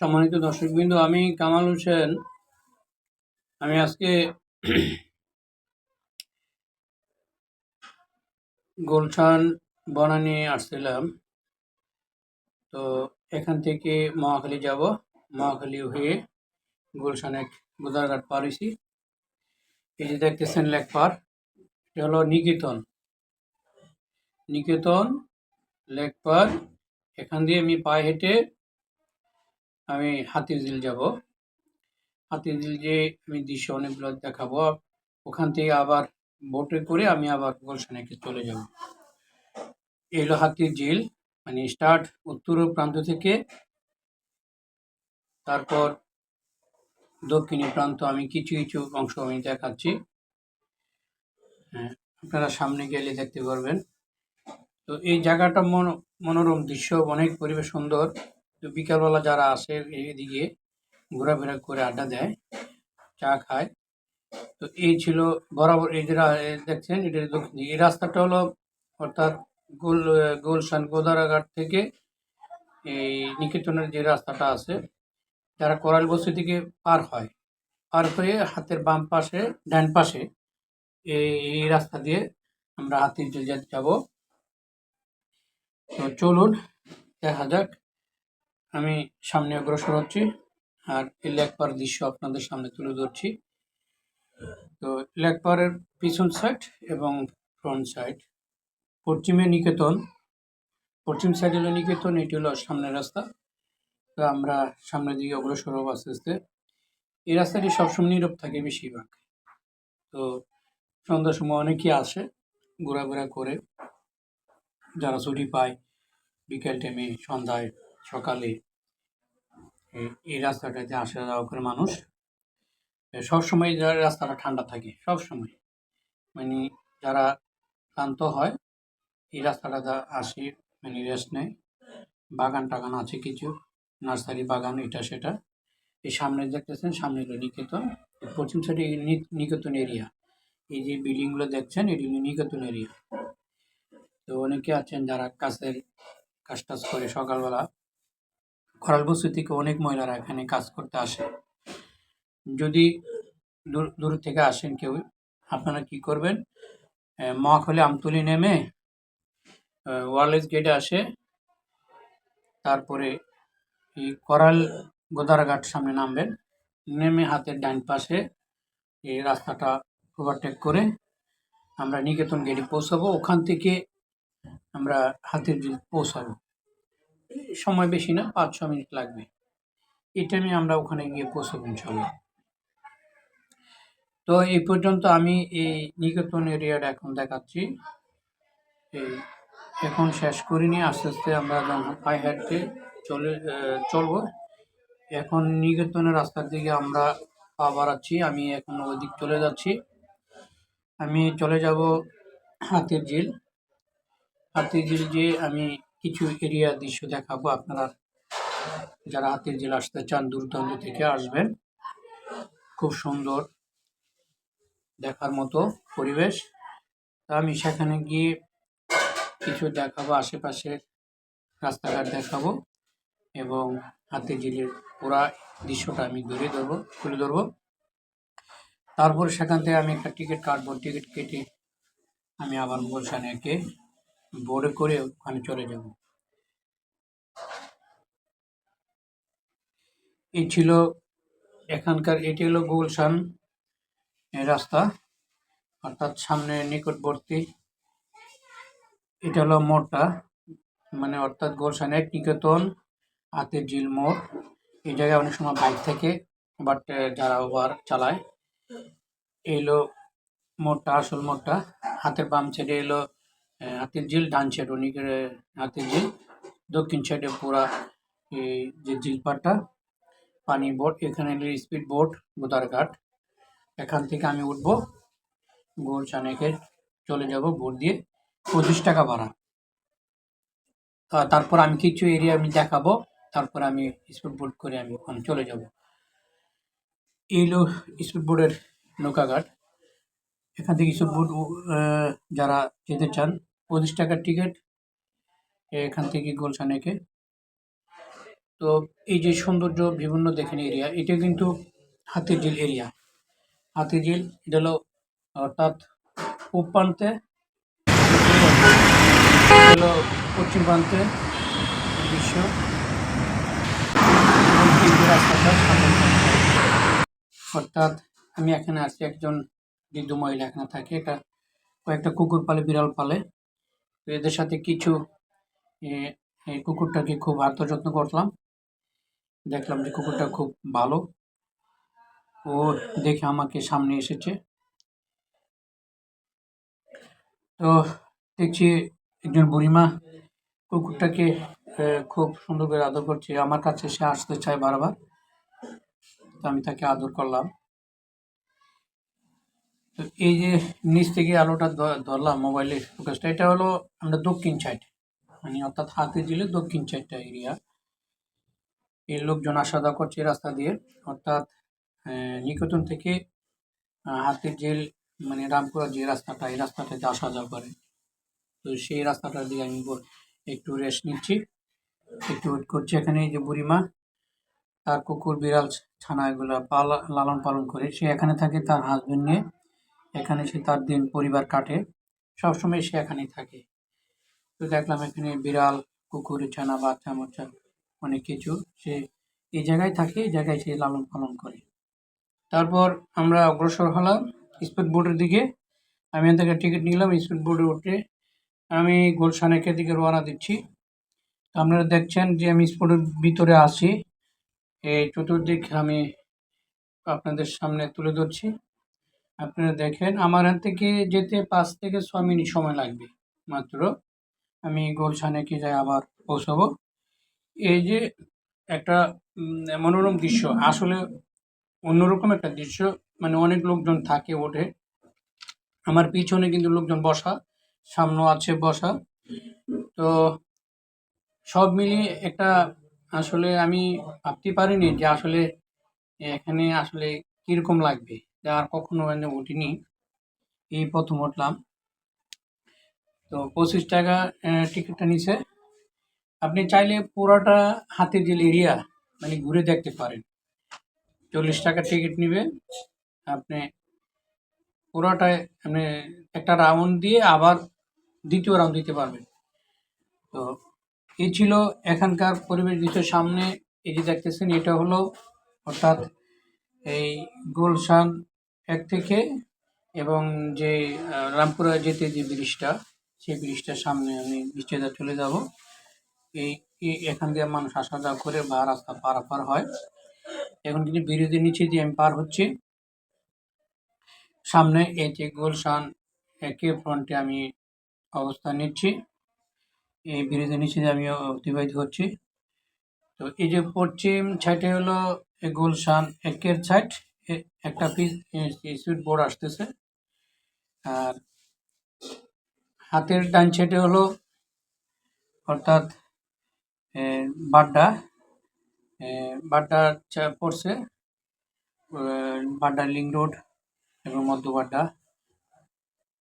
সম্মানিত দর্শক দর্শকবৃন্দ, আমি কামাল হোসেন। আমি আজকে গুলশান বনানী আসছিলাম। তো এখান থেকে মহাখালী যাব। মহাখালী হয়ে গুলশানে গোদারঘাট পার এই যে দেখতেছেন লেক পার, এটা হলো নিকেতন। নিকেতন লেক পার, এখান দিয়ে আমি পায়ে হেঁটে আমি হাতিঝিল যাব। হাতিঝিল যে আমি দৃশ্য অনেকগুলো দেখাবো। ওখান থেকে আবার বোটে করে আমি আবার গুলশানে চলে যাব। এই হলো হাতির ঝিল। মানে স্টার্ট উত্তর প্রান্ত থেকে, তারপর দক্ষিণী প্রান্ত আমি কিছু কিছু অংশ আমি দেখাচ্ছি। হ্যাঁ আপনারা সামনে গেলে দেখতে পারবেন। তো এই জায়গাটা মন, মনোরম দৃশ্য, অনেক পরিবেশ সুন্দর। তো বিকালবেলা যারা আসে এদিকে ঘোরাফেরা করে আড্ডা দেয়, চা খায়। তো এই ছিল বরাবর এই যে দেখছেন, এটা দক্ষিণ এই রাস্তাটা হলো অর্থাৎ গোল গোলশান গোদারাঘাট থেকে এই নিকেতনের যে রাস্তাটা আছে, যারা কোরাল বস্তি থেকে পার হয়, পার হয়ে হাতের বাম পাশে, ডান পাশে এই রাস্তা দিয়ে আমরা হাতির যাব। তো চলুন, দেখা যাক। আমি সামনে অগ্রসর হচ্ছি আর এই লেকপার দৃশ্য আপনাদের সামনে তুলে ধরছি। তো লেকপারের পিছন সাইড এবং ফ্রন্ট সাইড পশ্চিমে নিকেতন। পশ্চিম সাইড হলো নিকেতন, এটি হলো সামনের রাস্তা। তো আমরা সামনের দিকে অগ্রসর হব আস্তে আস্তে। এই রাস্তাটি সবসময় নীরব থাকে বেশিরভাগ। তো সন্ধ্যার সময় অনেকেই আসে ঘোরাঘোরা করে। যারা ছুটি পায়, বিকেল টাইমে সন্ধ্যায়। সকালে এই- রাস্তাটাতে আসা যাওয়া করে মানুষ সবসময় যা- রাস্তাটা ঠান্ডা থাকে, সবসময়। মানে যারা ক্লান্ত হয়, এই রাস্তাটাতে আসে মানে রেস্ট নেয়। বাগান টাগান আছে কিছু, নার্সারি বাগান, এটা সেটা। এই সামনে দেখতেছেন, সামনে হলো নিকেতন। পশ্চিম সাইডে নিকেতন এরিয়া এই যে বিল্ডিংগুলো দেখছেন, এটি নিকেতন এরিয়া তো অনেকে আছেন যারা কাজের কাজ টাজ করে সকালবেলা। খরাল বস্তি থেকে অনেক মহিলারা এখানে কাজ করতে আসে। যদি দূর দূর থেকে আসেন কেউ, আপনারা কি করবেন? মহাখালী আমতলি নেমে ওয়ারলেস গেটে আসে, তারপরে এই করাল গোদারাঘাট সামনে নামবেন, নেমে হাতের ডান পাশে এই রাস্তাটা ওভারটেক করে আমরা নিকেতন গেটে পৌঁছাবো। ওখান থেকে আমরা হাতের পৌঁছাবো। সময় বেশি না পাঁচ ছ মিনিট লাগবে। এই টাইমে আমরা ওখানে গিয়ে পৌঁছাবো ইনশাল্লাহ তো এই পর্যন্ত আমি এই নিকেতন এরিয়াটা এখন দেখাচ্ছি। এখন শেষ করিনি, আস্তে আস্তে আমরা পায়ে হাঁটতে চলে চলবো, এখন নিকেতনের রাস্তার দিকে আমরা পা বাড়াচ্ছি, আমি এখন ওই দিক চলে যাচ্ছি। আমি চলে যাব হাতির ঝিল হাতির ঝিল যে আমি কিছু এরিয়া দৃশ্য দেখাবো। আপনারা যারা হাতির ঝিল আসতে চান দূর দূরান্ত থেকে আসবেন। খুব সুন্দর দেখার মতো পরিবেশ। তা আমি সেখানে গিয়ে কিছু দেখাবো আশেপাশের রাস্তাঘাট দেখাবো এবং হাতির ঝিলের পুরা দৃশ্যটা আমি ধরে ধরবো, তুলে ধরবো। তারপর সেখান থেকে আমি একটা টিকিট কাটবো। টিকিট কেটে আমি আবার গুলশানে একে বোর্ডে করে ওখানে চলে যাব। এই ছিল এখানকার, এটি হলো গুলশান রাস্তা। অর্থাৎ সামনে নিকটবর্তী, এটা হলো মোড়টা। মানে অর্থাৎ গুলশান এক নিকেতন, হাতের ঝিল মোড়। এই জায়গায় অনেক সময় বাইক থেকে, বাট যারা ওভার চালায়। এলো মোড়টা, আসল মোড়টা। হাতের বাম সাইডে এলো হাতির ঝিল, ডান সাইড অনেকের হাতির ঝিল। দক্ষিণ সাইডে পুরা এই যে ঝিলপাটটা পানি বোট, এখানে স্পিড বোট গোদারঘাট এখান থেকে আমি উঠবো, গোল চানেকে চলে যাব বোট দিয়ে পঁচিশ টাকা ভাড়া। তারপর আমি কিছু এরিয়া আমি দেখাবো, তারপর আমি স্পিড বোট করে আমি ওখানে চলে যাব। এই হলো স্পিড বোটের নৌকাঘাট এখান থেকে স্পিড বোট যারা যেতে চান পঁচিশ টাকার টিকিট এখান থেকে গুলশানেকে। তো এই যে সৌন্দর্য, বিভিন্ন দেখেন এরিয়া এটা কিন্তু হাতিঝিল এরিয়া হাতিঝিল, এটা হলো অর্থাৎ পূব প্রান্তে পশ্চিম প্রান্তে প্রান্তে। অর্থাৎ আমি এখানে আছি একজন বৃদ্ধ মহিলা এখানে থাকে, এটা কয়েকটা কুকুর পালে, বিড়াল পালে। তো এদের সাথে কিছু কুকুরটাকে খুব আত্মযত্ন করলাম। দেখলাম যে কুকুরটা খুব ভালো। ও দেখে আমাকে সামনে এসেছে। তো দেখছি একজন বুড়িমা কুকুরটাকে খুব সুন্দর করে আদর করছে। আমার কাছে সে আসতে চায় বারবার। তো আমি তাকে আদর করলাম। তো এই যে নিচ থেকে আলোটা ধরলাম মোবাইলের ফোকাসটা এটা হলো আমরা দক্ষিণ সাইড মানে অর্থাৎ হাতে দিলে দক্ষিণ সাইডটা এরিয়া এই লোকজন আসা যাওয়া করছে রাস্তা দিয়ে, অর্থাৎ নিকেতন থেকে হাতের জেল মানে রামপুরা যে রাস্তাটা, এই রাস্তাটাতে আসা যাওয়া করে। তো সেই রাস্তাটা দিয়ে আমি একটু রেস্ট নিচ্ছি। একটু ওয়েট করছি এখানে, এই যে বুড়িমা, তার কুকুর বিড়াল, ছানা এগুলো পালা লালন পালন করে, সে এখানে থাকে তার হাজবেন্ড নিয়ে। এখানে সে তার দিন পরিবার কাটে। সবসময় সে এখানেই থাকে। তো দেখলাম এখানে বিড়াল, কুকুর, ছানা, বাচ্চা, মোচ্চা অনেক কিছু। সে এই জায়গায় থাকে, এই জায়গায় সে লালন পালন করে। তারপর আমরা অগ্রসর হলাম স্পিড বোর্ডের দিকে। আমি এখান থেকে টিকিট নিলাম, স্পিড বোর্ডে উঠে আমি গুলশানেকের দিকে রওনা দিচ্ছি। তো আপনারা দেখছেন যে আমি স্পোর্টের ভিতরে আছি। এই চতুর্দিক আমি আপনাদের সামনে তুলে ধরছি। আপনারা দেখেন, আমার হাত থেকে যেতে পাঁচ থেকে ছ মিনিট সময় লাগবে মাত্র। আমি গোলশানেকে যাই আবার পৌঁছাবো? এই যে একটা মনোরম দৃশ্য, আসলে অন্যরকম একটা দৃশ্য মানে অনেক লোকজন থাকে ওঠে। আমার পিছনে কিন্তু লোকজন বসা সামনেও আছে বসা। তো সব মিলিয়ে একটা, আসলে আমি ভাবতে পারিনি যে আসলে এখানে আসলে কীরকম লাগবে। যা আর কখনো এখানে উঠিনি। এই প্রথম উঠলাম। তো পঁচিশ টাকা টিকিটটা নিছে। আপনি চাইলে পুরোটা হাতের জেল এরিয়া মানে ঘুরে দেখতে পারেন। চল্লিশ টাকা টিকিট নিবে। আপনি পুরোটায় আপনি একটা রাউন্ড দিয়ে আবার দ্বিতীয় রাউন্ড দিতে পারবেন। তো এই ছিল এখানকার পরিবেশ দৃশ্য সামনে। এই যে দেখতেছেন, এটা হলো অর্থাৎ এই গুলশান এক থেকে এবং যে রামপুরা যেতে যে ব্রিজটা, সেই ব্রিজটার সামনে আমি ব্রিজটা চলে যাব। এই এখান দিয়ে মানুষ আসা যাওয়া করে বা রাস্তা পারাপার হয়। এখন কিন্তু ব্রিজের নিচে দিয়ে আমি পার হচ্ছি। সামনে এই যে গুলশান, একে ফ্রন্টে আমি অবস্থান নিচ্ছি। এই ব্রিজের নিচে দিয়ে আমি অতিবাহিত হচ্ছি। তো এই যে পশ্চিম সাইডে হলো গুলশান, একের সাইড একটা পিস সুইট বোর্ড আসতেছে। আর হাতের ডান সাইডে হলো, অর্থাৎ বাড্ডা। বাড্ডা পড়ছে বাড্ডা লিং রোড এবং মধ্য বাড্ডা।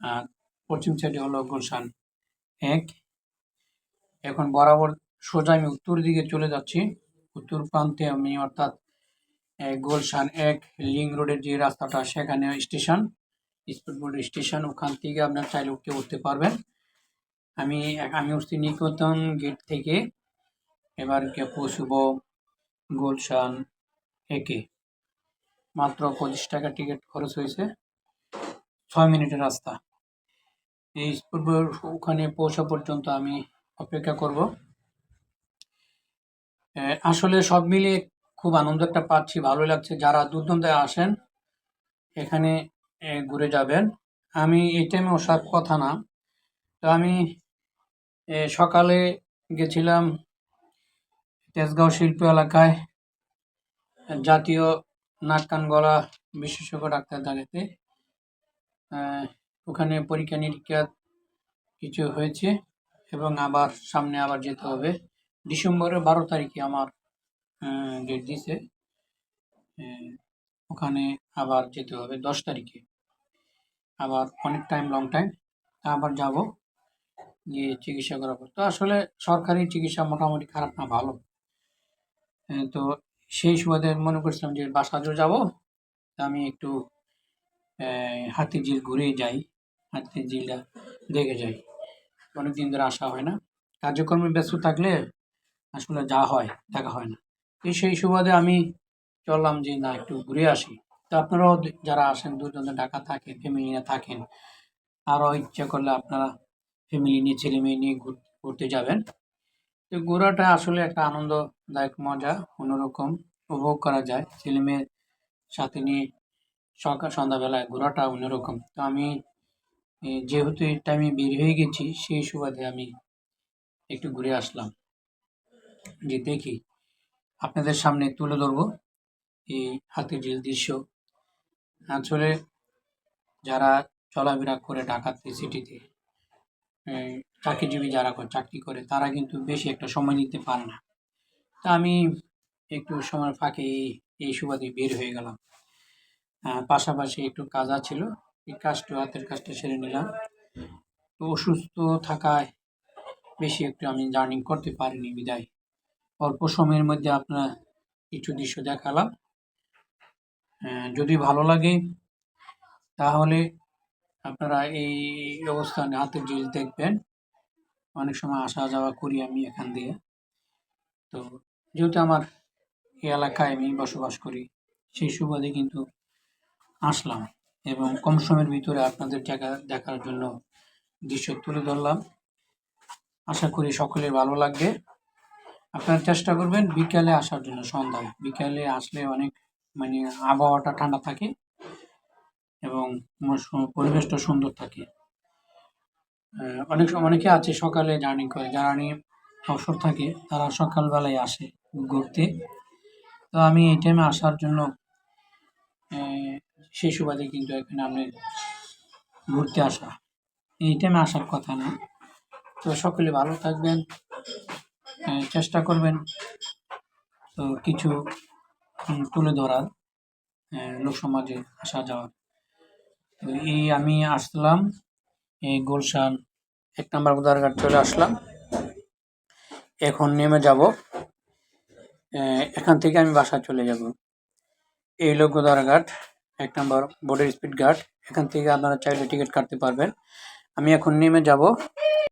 আর পশ্চিম সাইডে হলো গুলশান এক। এখন বরাবর সোজা আমি উত্তর দিকে চলে যাচ্ছি। উত্তর প্রান্তে আমি, অর্থাৎ গুলশান এক, লিং রোডের যে রাস্তাটা, সেখানে স্টেশন, স্পিড বোর্ড স্টেশন, ওখান থেকে আপনার চাইলে উঠতে উঠতে পারবেন। আমি আমি উঠছি নিকেতন গেট থেকে। এবার গিয়ে পৌঁছব গুলশান একে। মাত্র পঁচিশ টাকা টিকিট খরচ হয়েছে। ছয় মিনিটের রাস্তা। এই স্পিড বোর্ড ওখানে পৌঁছা পর্যন্ত আমি অপেক্ষা করব। আসলে সব মিলিয়ে খুব আনন্দ একটা পাচ্ছি ভালো লাগছে। যারা দূর আসেন, এখানে ঘুরে যাবেন। আমি এই টাইমে ওসার কথা না। তো আমি সকালে গেছিলাম তেজগাঁও শিল্প এলাকায়, জাতীয় নাক কান গলা বিশেষজ্ঞ ডাক্তার দেখাতে। ওখানে পরীক্ষা নিরীক্ষা কিছু হয়েছে এবং আবার সামনে আবার যেতে হবে। ডিসেম্বরের বারো তারিখে আমার ডেট দিছে। আহ, ওখানে আবার যেতে হবে দশ তারিখে। আবার অনেক টাইম লং টাইম আবার যাব গিয়ে চিকিৎসা করাবো। তো আসলে সরকারি চিকিৎসা মোটামুটি খারাপ না ভালো। আহ, তো সেই সুবাদে মনে করছিলাম যে বাসাজো যাব আমি একটু আহ, হাতিঝিল ঘুরে যাই হাতিঝিলটা দেখে যাই। অনেকদিন ধরে আসা হয় না। কার্যক্রমে ব্যস্ত থাকলে আসলে যা হয় দেখা হয় না। তো সেই সুবাদে আমি চললাম যে, না, একটু ঘুরে আসি। তো আপনারাও যারা আসেন দুজন ঢাকা থাকেন ফ্যামিলি নিয়ে থাকেন, আরও ইচ্ছা করলে আপনারা ফ্যামিলি নিয়ে, ছেলে মেয়ে নিয়ে ঘুর- ঘুরতে যাবেন। তো ঘোরাটা আসলে একটা আনন্দদায়ক মজা, অন্যরকম উপভোগ করা যায়। ছেলে মেয়ের সাথে নিয়ে সকাল সন্ধ্যাবেলায় ঘোরাটা অন্যরকম। তো আমি যেহেতু এই টাইমে বের হয়ে গেছি, সেই সুবাদে আমি একটু ঘুরে আসলাম। যে দেখি। আপনাদের সামনে তুলে ধরবো এই হাতিঝিল দৃশ্য। আসলে যারা চলাফেরা করে ঢাকাতে সিটিতে চাকরিজীবী যারা করে- চাকরি করে, তারা কিন্তু বেশি একটা সময় নিতে পারে না। তা আমি একটু সময় ফাঁকে এই- এই সুবাদে বের হয়ে গেলাম। পাশাপাশি একটু কাজ ছিল এই কাজটা, হাতের কাজটা সেরে নিলাম। তো অসুস্থ থাকায় বেশি একটু আমি জার্নি করতে পারিনি বিদায়। অল্প সময়ের মধ্যে আপনার কিছু দৃশ্য দেখালাম। যদি ভালো লাগে, তাহলে আপনারা এই অবস্থানে হাতের ঝিল দেখবেন। অনেক সময় আসা যাওয়া করি আমি এখান দিয়ে। তো, যেহেতু আমার এই এলাকায় আমি বসবাস করি, সেই সুবাদে কিন্তু আসলাম এবং কম সময়ের ভিতরে আপনাদের জায়গা দেখার জন্য দৃশ্য তুলে ধরলাম। আশা করি সকলের ভালো লাগবে। আপনারা চেষ্টা করবেন বিকালে আসার জন্য, সন্ধ্যায়। বিকালে আসলে অনেক মানে আবহাওয়াটা ঠান্ডা থাকে এবং পরিবেশটা সুন্দর থাকে। অনেক সময় অনেকে আছে সকালে জার্নি করে, যারা নিয়ে অবসর থাকে, তারা সকালবেলায় আসে ঘুরতে। তো আমি এই টাইমে আসার জন্য সেই সুবাদে কিন্তু এখানে আমি ঘুরতে আসা। এই টাইমে আসার কথা না। তো সকলে ভালো থাকবেন। চেষ্টা করবেন তো কিছু তুলে ধরার আহ, লোক সমাজে আসা যাওয়ার। তো এই আমি আসলাম এই গুলশান এক নম্বর উদারঘাট চলে আসলাম। এখন নেমে যাব এখান থেকে আমি বাসা চলে যাব। এই হলো গোদারঘাট এক নম্বর বোর্ডের স্পিড ঘাট এখান থেকে আপনারা চাইলে টিকিট কাটতে পারবেন। আমি এখন নেমে যাব।